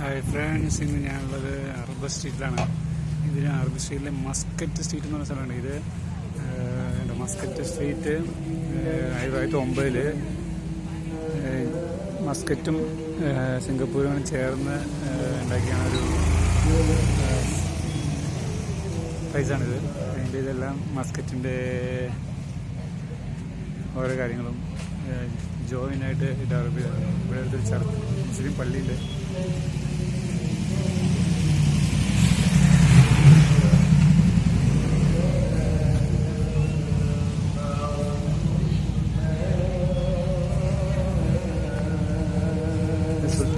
Hi friends ഇന്ന് ഞാനുള്ളത് അർബ സ്ട്രീറ്റിലാണ് ഇതിന് അർബ സ്ട്രീറ്റിലെ മസ്കറ്റ് സ്ട്രീറ്റ് എന്ന് പറഞ്ഞ സ്ഥലമാണ്. ഇത് എന്റെ മസ്കറ്റ് സ്ട്രീറ്റ് ആയിരത്തി തൊള്ളായിരത്തി ഒമ്പതിൽ മസ്കറ്റും സിംഗപ്പൂരും ചേർന്ന് ഉണ്ടാക്കിയാണ് ഒരു പ്രൈസാണിത് അതിന്റെ ഇതെല്ലാം മസ്കറ്റിന്റെ ഓരോ കാര്യങ്ങളും ജോയിനായിട്ട് ഡെവലപ്പ് ഇവിടെ അടുത്തൊരു ചർച്ച് മുസ്ലിം പള്ളിയുണ്ട്.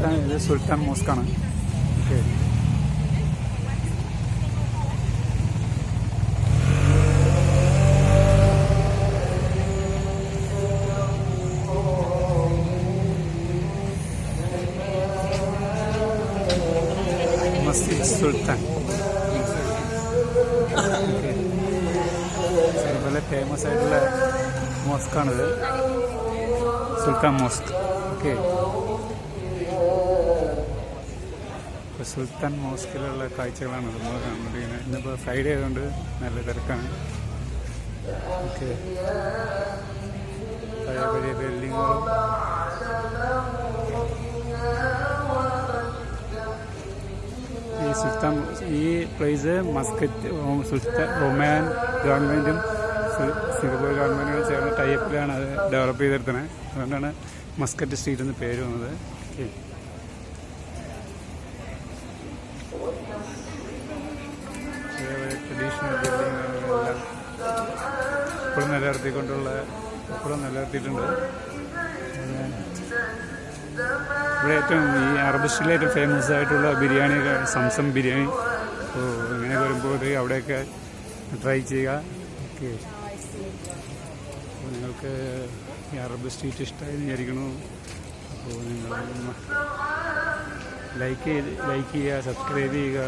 സുൽത്താൻ ഇത് സുൽത്താൻ മോസ്കാണ് ഓക്കെ. മസ്ജിദ് സുൽത്താൻ. വളരെ ഫേമസ് ആയിട്ടുള്ള മോസ്കാണിത് സുൽത്താൻ മോസ്ക്. ഓക്കെ. സുൽത്താൻ മോസ്കിലുള്ള കാഴ്ചകളാണ് നമ്മൾ കാണുന്നത് ഇന്നിപ്പോൾ ഫ്രൈഡേ ആയതുകൊണ്ട് നല്ല തിരക്കാണ്. ഓക്കെ. പഴയ പഴയ ബിൽഡിങ്ങുകളും. ഈ സുൽത്താൻ ഈ പ്ലേസ് മസ്കറ്റ് സുൽത്താൻ ഒമാൻ ഗവൺമെന്റും സിംഗപ്പൂർ ഗവൺമെന്റും ചേർന്ന ടൈപ്പിലാണ് അത് ഡെവലപ്പ് ചെയ്തെടുത്തത്. അതുകൊണ്ടാണ് മസ്കറ്റ് സ്ട്രീറ്റ് എന്ന് പേര് വന്നത്. ഓക്കെ. ട്രഡീഷണൽ ബിൽഡിങ്ങുകളെല്ലാം ഇപ്പോഴും നിലനിർത്തിക്കൊണ്ടുള്ള ഇപ്പോഴും നിലനിർത്തിയിട്ടുണ്ട്. ഇവിടെ ഏറ്റവും ഈ അറബ് ഏറ്റവും ഫേമസ് ആയിട്ടുള്ള ബിരിയാണി സംസം ബിരിയാണി. അപ്പോൾ ഇങ്ങനെ വരുമ്പോൾ അവിടെയൊക്കെ ട്രൈ ചെയ്യുക. ഓക്കെ. അപ്പോൾ നിങ്ങൾക്ക് ഈ അറബ് സ്ട്രീറ്റ് ഇഷ്ടമായി വിചാരിക്കണു അപ്പോൾ നിങ്ങൾ ലൈക്ക് ചെയ്ത് ലൈക്ക് ചെയ്യുക സബ്സ്ക്രൈബ് ചെയ്യുക